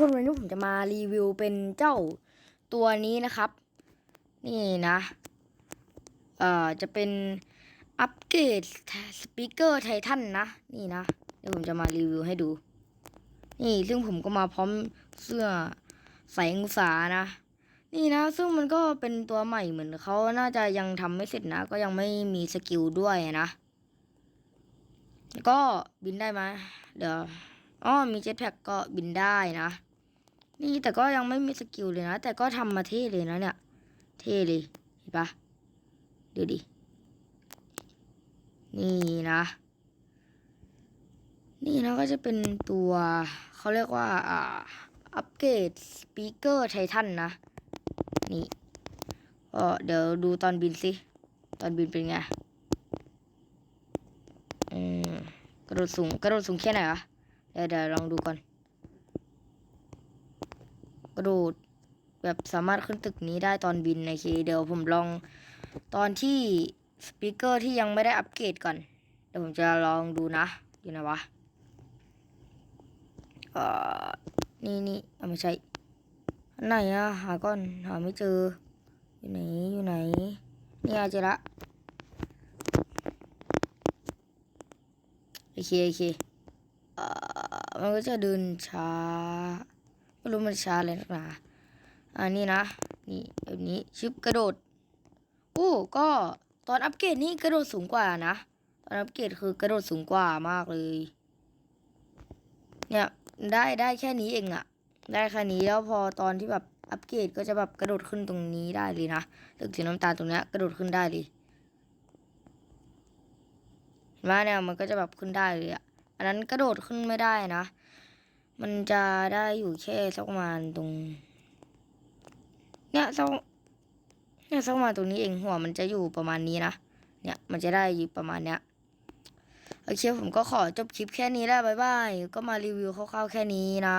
วันนี้ผมจะมารีวิวเป็นเจ้าตัวนี้นะครับ นี่นะ เอ่อ จะเป็นอัปเกรดสปีกเกอร์ไททันนะ นี่นะ เดี๋ยวผมจะมารีวิวให้ดู นี่ซึ่งผมก็มาพร้อมเสื้อใส่องศานะ นี่นะ ซึ่งมันก็เป็นตัวใหม่เหมือนเขาน่าจะยังทำไม่เสร็จนะ ก็ยังไม่มีสกิลด้วยนะ ก็บินได้ไหมเดี๋ยวอ๋อมีเจ็ตแพ็กก็บินได้นะ นี่แต่ก็ยังไม่มีสกิลเลยนะ แต่ก็ทำมาเท่เลยนะเนี่ย เท่เลย เห็นปะดูดิ นี่นะ นี่นะก็จะเป็นตัว เขาเรียกว่า อ่า อัปเกรดสปีกเกอร์ไททันนะ นี่ก็เดี๋ยวดูตอนบินสิ ตอนบินเป็นไง อืม กระโดดสูง กระโดดสูงแค่ไหนวะ เดี๋ยวเดี๋ยวลองดูก่อน กระโดดแบบสามารถขึ้นตึกนี้ได้ตอนบินโอเคเดี๋ยวผมลองตอนที่สปีกเกอร์ที่ยังไม่ได้อัปเกรดก่อน เดี๋ยวผมจะลองดูนะ อยู่ไหนวะเอ่อนี่นี่เอาไม่ใช่อันไหนอะหาก่อนหาไม่เจอ อยู่ไหนอยู่ไหนนี่อาเจอละโอเคโอเคเอ่อมันก็จะเดินช้า ไม่รู้มันช้าเลยนักหนาอันนี้นะ นี่แบบนี้ชึบกระโดดโอ้ก็ตอนอัปเกรดนี่กระโดดสูงกว่านะ ตอนอัปเกรดคือกระโดดสูงกว่ามากเลย เนี่ยได้ได้แค่นี้เองอะได้แค่นี้แล้วพอตอนที่แบบอัปเกรดก็จะแบบกระโดดขึ้นตรงนี้ได้เลยนะตึกสีน้ำตาลตรงเนี้ยกระโดดขึ้นได้เลยเห็นไหมเนี่ยมันก็จะแบบขึ้นได้เลยอะอันนั้นกระโดดขึ้นไม่ได้นะ มันจะได้อยู่แค่สักประมาณตรง เนี่ยสักเนี่ยสักประมาณตรงนี้เองหัวมันจะอยู่ประมาณนี้นะเนี่ยมันจะได้อยู่ประมาณเนี้ยโอเคผมก็ขอจบคลิปแค่นี้แล้วบ๊ายบายก็มารีวิวคร่าวๆแค่นี้นะ